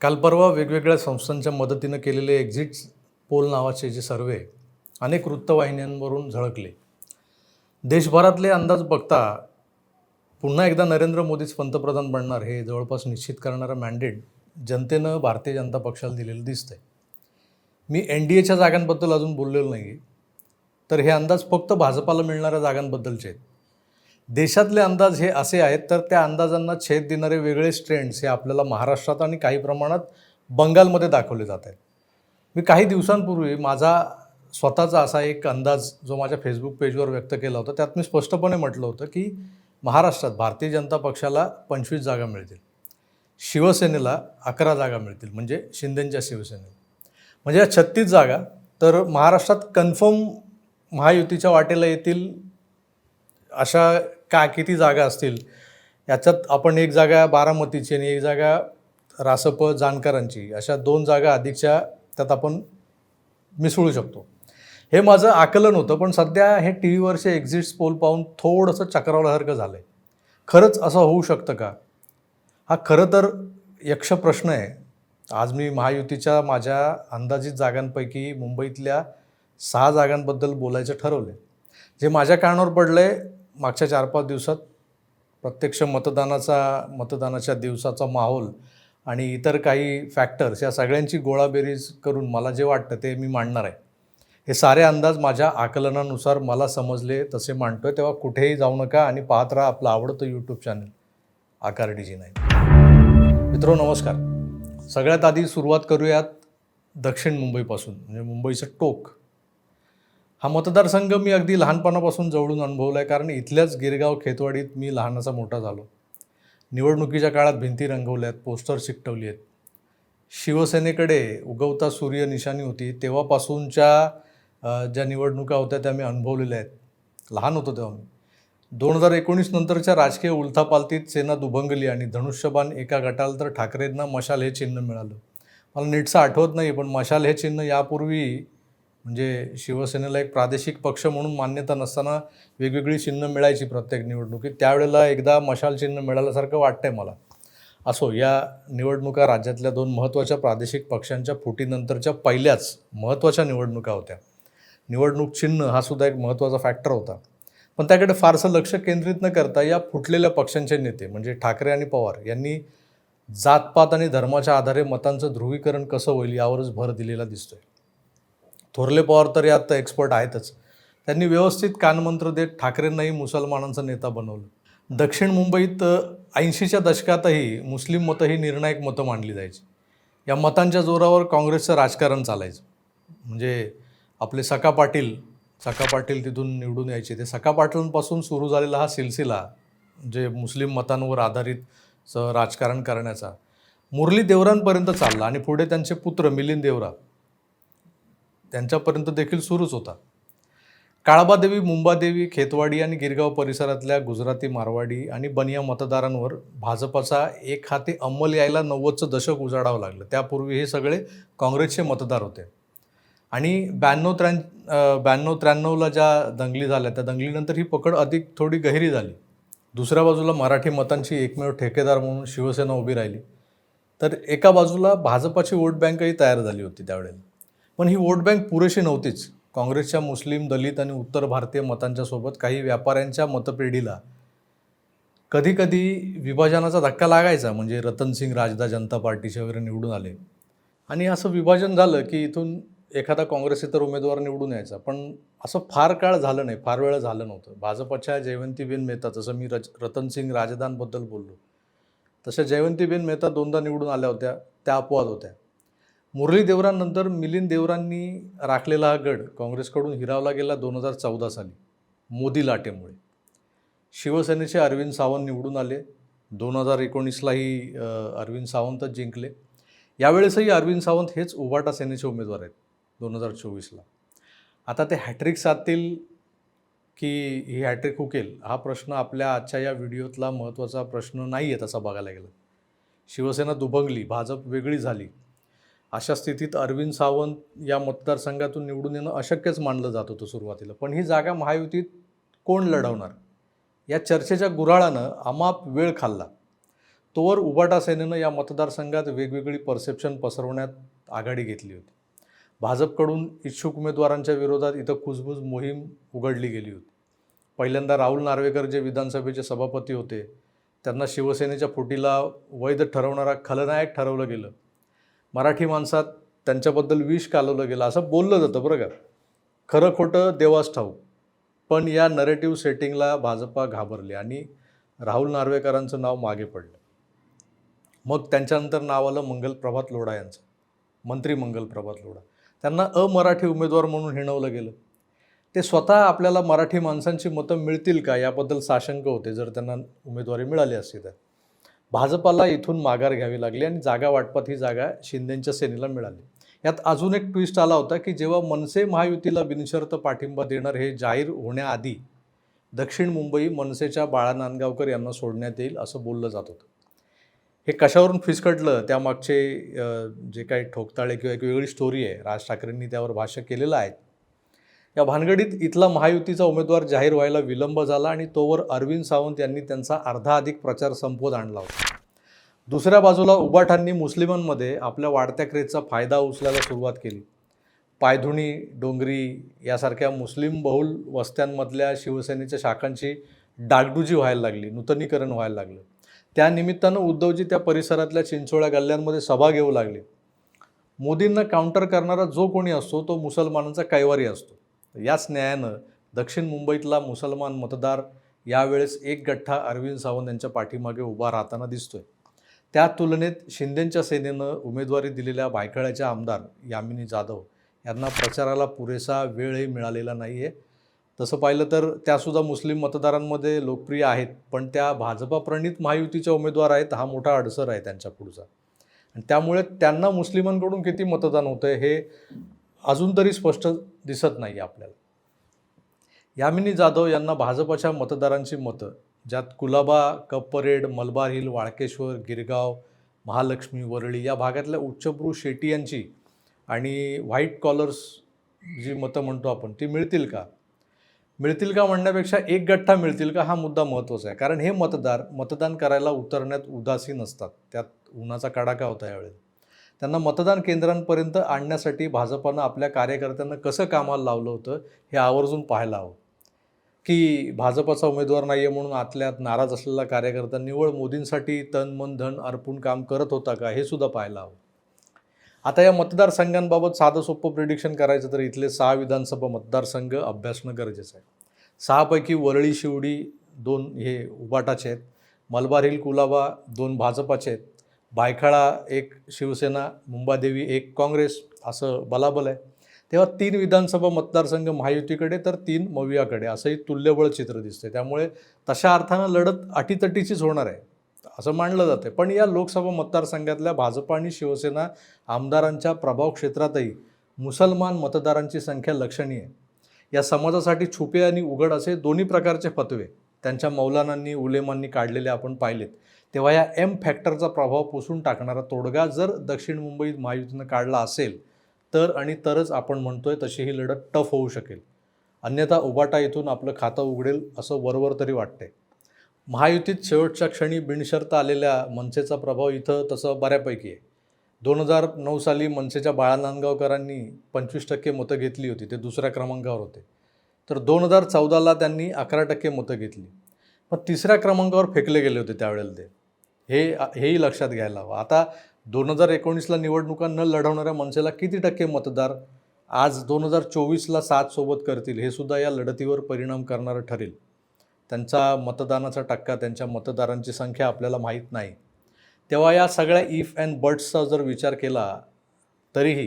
काल परवा वेगवेगळ्या संस्थांच्या मदतीनं केलेले एक्झिट पोल नावाचे जे सर्वे अनेक वृत्तवाहिन्यांवरून झळकले. देशभरातले अंदाज बघता पुन्हा एकदा नरेंद्र मोदीच पंतप्रधान बनणार हे जवळपास निश्चित करणारं मॅन्डेट जनतेनं भारतीय जनता पक्षाला दिलेलं दिसतंय. मी एन डी एच्या जागांबद्दल अजून बोललेलो नाही तर हे अंदाज फक्त भाजपाला मिळणाऱ्या जागांबद्दलचे आहेत. देशातले अंदाज हे असे आहेत तर त्या अंदाजांना छेद देणारे वेगळेच ट्रेंड्स हे आपल्याला महाराष्ट्रात आणि काही प्रमाणात बंगालमध्ये दाखवले जात आहेत. मी काही दिवसांपूर्वी माझा स्वतःचा असा एक अंदाज जो माझ्या फेसबुक पेजवर व्यक्त केला होता त्यात मी स्पष्टपणे म्हटलं होतं की महाराष्ट्रात भारतीय जनता पक्षाला पंचवीस जागा मिळतील. शिवसेनेला अकरा जागा मिळतील म्हणजे शिंदेंच्या शिवसेनेला. म्हणजे या छत्तीस जागा तर महाराष्ट्रात कन्फर्म महायुतीच्या वाटेला येतील अशा का किती जागा असतील? याच्यात आपण एक जागा बारामतीची आणि एक जागा रासप जानकरांची. अशा दोन जागा अधिकच्या त्यात आपण मिसळू शकतो. हे माझं आकलन होतं पण सध्या हे टी व्हीवरचे एक्झिट्स पोल पाहून थोडंसं चक्रावल्यासारखं झालं आहे खरंच असं होऊ शकतं का? हा खरं तर यक्ष प्रश्न आहे. आज मी महायुतीच्या माझ्या अंदाजित जागांपैकी मुंबईतल्या सहा जागांबद्दल बोलायचं ठरवलं जे माझ्या कानावर पडलं आहे मागच्या चार पाच दिवसात प्रत्यक्ष मतदानाचा मतदानाच्या दिवसाचा माहोल आणि इतर काही फॅक्टर्स या सगळ्यांची गोळाबेरीज करून मला जे वाटतं ते मी मांडणार आहे. हे सारे अंदाज माझ्या आकलनानुसार मला समजले तसे मांडतो आहे तेव्हा कुठेही जाऊ नका आणि पाहत राहा आपलं आवडतं यूट्यूब चॅनल आकार डीजी नाही मित्रो नमस्कार. सगळ्यात आधी सुरुवात करूयात दक्षिण मुंबईपासून म्हणजे मुंबईचं टोक. हा मतदारसंघ मी अगदी लहानपणापासून जवळून अनुभवला आहे कारण इथल्याच गिरगाव खेतवाडीत मी लहानाचा मोठा झालो. निवडणुकीच्या काळात भिंती रंगवल्यात पोस्टर चिकटवली आहेत शिवसेनेकडे उगवता सूर्य निशाणी होती. तेव्हापासूनच्या ज्या निवडणुका होत्या त्या मी अनुभवलेल्या आहेत. लहान होतो तेव्हा मी. दोन हजार एकोणीस नंतरच्या राजकीय उलथापालतीत सेना दुभंगली आणि धनुष्यबाण एका गटाला तर ठाकरेंना मशाल हे चिन्ह मिळालं. मला नीटसं आठवत नाही पण मशाल हे चिन्ह यापूर्वी म्हणजे शिवसेनेला एक प्रादेशिक पक्ष म्हणून मान्यता नसताना वेगवेगळी चिन्ह मिळायची प्रत्येक निवडणुकीत. त्यावेळेला एकदा मशाल चिन्ह मिळाल्यासारखं वाटतंय मला. असो या निवडणुका राज्यातल्या दोन महत्त्वाच्या प्रादेशिक पक्षांच्या फुटीनंतरच्या पहिल्याच महत्त्वाच्या निवडणुका होत्या. निवडणूक चिन्ह हा सुद्धा एक महत्त्वाचा फॅक्टर होता. पण त्याकडे फारसं लक्ष केंद्रित न करता या फुटलेल्या पक्षांचे नेते म्हणजे ठाकरे आणि पवार यांनी जातपात आणि धर्माच्या आधारे मतांचं ध्रुवीकरण कसं होईल यावरच भर दिलेला दिसतोय. थोरले पवार तर यात एक्सपर्ट आहेतच. त्यांनी व्यवस्थित कानमंत्र देत ठाकरेंनाही मुसलमानांचा नेता बनवलं. दक्षिण मुंबईत ऐंशीच्या दशकातही मुस्लिम मतं ही निर्णायक मतं मानली जायची. या मतांच्या जोरावर काँग्रेसचं राजकारण चालायचं. म्हणजे आपले सका पाटील सका पाटील तिथून निवडून यायचे. ते सका पाटलांपासून सुरू झालेला हा सिलसिला जे मुस्लिम मतांवर आधारित राजकारण करण्याचा मुरली देवरांपर्यंत चालला आणि पुढे त्यांचे पुत्र मिलिंद देवरा त्यांच्यापर्यंत देखील सुरूच होता. काळबादेवी मुंबादेवी खेतवाडी आणि गिरगाव परिसरातल्या गुजराती मारवाडी आणि बनिया मतदारांवर भाजपाचा एक हाती अंमल यायला नव्वदचं दशक उजाडावं लागलं. त्यापूर्वी हे सगळे काँग्रेसचे मतदार होते. आणि ब्याण्णव त्र्या ब्याण्णव त्र्याण्णवला ज्या दंगली झाल्या त्या दंगलीनंतर ही पकड अधिक थोडी गहिरी झाली. दुसऱ्या बाजूला मराठी मतांची एकमेव ठेकेदार म्हणून शिवसेना उभी राहिली. तर एका बाजूला भाजपाची वोट बँकही तयार झाली होती त्यावेळेला. पण ही वोट बँक पुरेशी नव्हतीच. काँग्रेसच्या मुस्लिम दलित आणि उत्तर भारतीय मतांच्या सोबत काही व्यापाऱ्यांच्या मतपेढीला कधीकधी विभाजनाचा धक्का लागायचा म्हणजे रतनसिंग राजदा जनता पार्टीचे वगैरे निवडून आले. आणि असं विभाजन झालं की इथून एखादा काँग्रेस इतर उमेदवार निवडून यायचा. पण असं फार काळ झालं नाही फार वेळ झालं नव्हतं. भाजपच्या जयवंतीबेन मेहता जसं मी रज रतनसिंग राजदानबद्दल बोललो तशा जयवंतीबेन मेहता दोनदा निवडून आल्या होत्या त्या अपवाद होत्या. मुरली देवरांनंतर मिलिंद देवरांनी राखलेला हा गड काँग्रेसकडून हिरावला गेला दोन हजार चौदा साली मोदी लाटेमुळे. शिवसेनेचे अरविंद सावंत निवडून आले. दोन हजार एकोणीसलाही अरविंद सावंतच जिंकले. यावेळेसही अरविंद सावंत हेच उभाटा सेनेचे उमेदवार आहेत दोन हजार चोवीसला. आता ते हॅट्रिक साधतील की ही हॅट्रिक हुकेल हा प्रश्न आपल्या आजच्या या व्हिडिओतला महत्त्वाचा प्रश्न नाही आहे तसा बघायला गेला. शिवसेना दुभंगली भाजप वेगळी झाली. अशा स्थितीत अरविंद सावंत या मतदारसंघातून निवडून येणं अशक्यच मानलं जात होतं सुरुवातीला. पण ही जागा महायुतीत कोण लढवणार? या चर्चेच्या गुऱ्हाळानं अमाप वेळ खाल्ला. तोवर उबाटा सेनेनं या मतदारसंघात वेगवेगळी परसेप्शन पसरवण्यात आघाडी घेतली होती. भाजपकडून इच्छुक उमेदवारांच्या विरोधात इथं कुजबूज मोहीम उघडली गेली होती. पहिल्यांदा राहुल नार्वेकर जे विधानसभेचे सभापती होते त्यांना शिवसेनेच्या फुटीला वैध ठरवणारा खलनायक ठरवलं गेलं. मराठी माणसात त्यांच्याबद्दल विष कालवलं गेलं असं बोललं जातं बरं का. खरं खोटं देवास ठाऊक पण या नरेटिव्ह सेटिंगला भाजपा घाबरले आणि राहुल नार्वेकरांचं नाव मागे पडलं. मग त्यांच्यानंतर नाव आलं मंगल प्रभात लोढा यांचं. मंत्री मंगल प्रभात लोढा. त्यांना अमराठी उमेदवार म्हणून हिणवलं गेलं. ते स्वतः आपल्याला मराठी माणसांची मतं मिळतील का याबद्दल साशंक होते जर त्यांना उमेदवारी मिळाली असती तर. भाजपाला इथून माघार घ्यावी लागली आणि जागा वाटपात ही जागा शिंदेंच्या सेनेला मिळाली. यात अजून एक ट्विस्ट आला होता की जेव्हा मनसे महायुतीला बिनशर्त पाठिंबा देणार हे जाहीर होण्याआधी दक्षिण मुंबई मनसेच्या बाळा नांदगावकर यांना सोडण्यात येईल असं बोललं जात होतं. हे कशावरून फिसकटलं? त्यामागचे जे काही ठोकताळे किंवा एक वेगळी स्टोरी आहे. राज ठाकरेंनी त्यावर भाष्य केलेलं आहे. या भानगडीत इथला महायुतीचा उमेदवार जाहीर व्हायला विलंब झाला आणि तोवर अरविंद सावंत यांनी त्यांचा अर्धा अधिक प्रचार संपवत आणला होता. दुसऱ्या बाजूला उबाठांनी मुस्लिमांमध्ये आपल्या वाढत्या क्रेजचा फायदा उचलायला सुरुवात केली. पायधुणी डोंगरी यासारख्या मुस्लिम बहुल वस्त्यांमधल्या शिवसेनेच्या शाखांची डागडुजी व्हायला लागली नूतनीकरण व्हायला लागलं. त्यानिमित्तानं उद्धवजी त्या परिसरातल्या चिंचोळ्या गल्ल्यांमध्ये सभा घेऊ लागले. मोदींना काउंटर करणारा जो कोणी असतो तो मुसलमानांचा कैवारी असतो. याच न्यायानं दक्षिण मुंबईतला मुसलमान मतदार यावेळेस एक गठ्ठा अरविंद सावंत यांच्या पाठीमागे उभा राहताना दिसतोय. त्या तुलनेत शिंदेंच्या सेनेनं उमेदवारी दिलेल्या भायखळ्याच्या आमदार यामिनी जाधव यांना प्रचाराला पुरेसा वेळही मिळालेला नाही आहे तसं पाहिलं तर त्यासुद्धा मुस्लिम मतदारांमध्ये लोकप्रिय आहेत पण त्या भाजपा प्रणित महायुतीच्या उमेदवार आहेत हा मोठा अडसर आहे त्यांच्या पुढचा. आणि त्यामुळे त्यांना मुस्लिमांकडून किती मतदान होतं हे अजून तरी स्पष्ट दिसत नाही आपल्याला. यामिनी जाधव यांना भाजपच्या मतदारांची मतं ज्यात कुलाबा कप परेड मलबार हिल वाळकेश्वर गिरगाव महालक्ष्मी वरळी या भागातल्या उच्चभ्रू शेटी यांची आणि व्हाईट कॉलर्स जी मतं म्हणतो आपण ती मिळतील का? मिळतील का म्हणण्यापेक्षा एक गठ्ठा मिळतील का हा मुद्दा महत्त्वाचा आहे. कारण हे मतदार मतदान करायला उतरण्यात उदासीन असतात त्यात उन्हाचा कडाका होता यावेळेस त्यांना मतदान केंद्रांपर्यंत आणण्यासाठी भाजपानं आपल्या कार्यकर्त्यांना कसं कामाला लावलं होतं हे आवर्जून पाहायला हवं. की भाजपाचा उमेदवार नाही आहे म्हणून आतल्यात नाराज असलेला कार्यकर्ता निवळ मोदींसाठी तन मन धन अर्पून काम करत होता का हे सुद्धा पाहायला हवं. आता या मतदारसंघांबाबत साधं सोपं प्रिडिक्शन करायचं तर इथले सहा विधानसभा मतदारसंघ अभ्यासणं गरजेचं आहे. सहापैकी वरळी शिवडी दोन हे उबाटाचे आहेत. मलबार हिल कुलाबा दोन भाजपाचे आहेत. भायखळा एक शिवसेना मुंबादेवी एक काँग्रेस असं बलाबल आहे. तेव्हा तीन विधानसभा मतदारसंघ महायुतीकडे तर तीन मवियाकडे. असंही तुल्यबळ चित्र दिसते त्यामुळे तशा अर्थानं लढत अटीतटीचीच होणार आहे असं मानलं जातं पण या लोकसभा मतदारसंघातल्या भाजप आणि शिवसेना आमदारांच्या प्रभाव क्षेत्रातही मुसलमान मतदारांची संख्या लक्षणीय आहे. या समाजासाठी छुपे आणि उघड असे दोन्ही प्रकारचे फतवे त्यांच्या मौलानांनी उलेमांनी काढलेले आपण पाहिलेत. तेव्हा या एम फॅक्टरचा प्रभाव पुसून टाकणारा तोडगा जर दक्षिण मुंबईत महायुतीनं काढला असेल तर आणि तरच आपण म्हणतोय तशी ही लढत टफ होऊ शकेल. अन्यथा उबाटा इथून आपलं खातं उघडेल असं वरवर तरी वाटतंय. महायुतीत शेवटच्या क्षणी बिनशर्त आलेल्या मनसेचा प्रभाव इथं तसं बऱ्यापैकी आहे. दोन हजार नऊ साली मनसेच्या बाळा नांदगावकरांनी पंचवीस टक्के मतं घेतली होती ते दुसऱ्या क्रमांकावर होते. तर दोन हजार चौदाला त्यांनी अकरा टक्के मतं घेतली. पण तिसऱ्या क्रमांकावर फेकले गेले होते त्यावेळेला ते. हे हेही लक्षात घ्यायला हवं. आता दोन हजार एकोणीसला निवडणुका न लढवणाऱ्या मनसेला किती टक्के मतदार आज दोन हजार चोवीसला सात सोबत करतील हे सुद्धा या लढतीवर परिणाम करणारं ठरेल. त्यांचा मतदानाचा टक्का त्यांच्या मतदारांची संख्या आपल्याला माहीत नाही. तेव्हा या सगळ्या इफ अँड बट्सचा जर विचार केला तरीही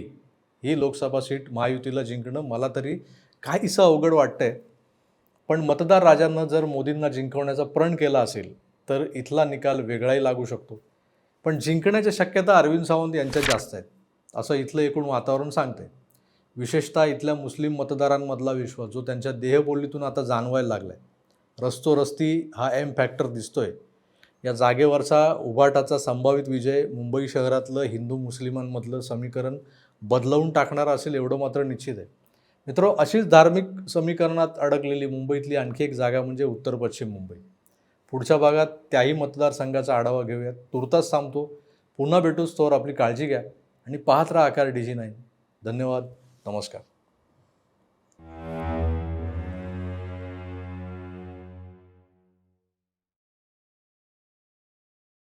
ही लोकसभा सीट महायुतीला जिंकणं मला तरी काहीसं अवघड वाटतंय. पण मतदार राजांना जर मोदींना जिंकवण्याचा प्रण केला असेल तर इथला निकाल वेगळाही लागू शकतो. पण जिंकण्याच्या शक्यता अरविंद सावंत यांच्यात जास्त आहेत असं इथलं एकूण वातावरण सांगते विशेषतः इथल्या मुस्लिम मतदारांमधला विश्वास जो त्यांच्या देहबोलीतून आता जाणवायला लागला आहे रस्तोरस्ती हा एम फॅक्टर दिसतोय. या जागेवरचा उभाटाचा संभावित विजय मुंबई शहरातलं हिंदू मुस्लिमांमधलं समीकरण बदलवून टाकणार असेल एवढं मात्र निश्चित आहे. मित्रो अशीच धार्मिक समीकरणात अडकलेली मुंबईतली आणखी एक जागा म्हणजे उत्तर पश्चिम मुंबई. पुढच्या भागात त्याही मतदारसंघाचा आढावा घेऊयात. तुर्तास थांबतो. पुन्हा भेटूच तोवर आपली काळजी घ्या आणि पाहत राहा आकार डी जी नाईन. धन्यवाद. नमस्कार.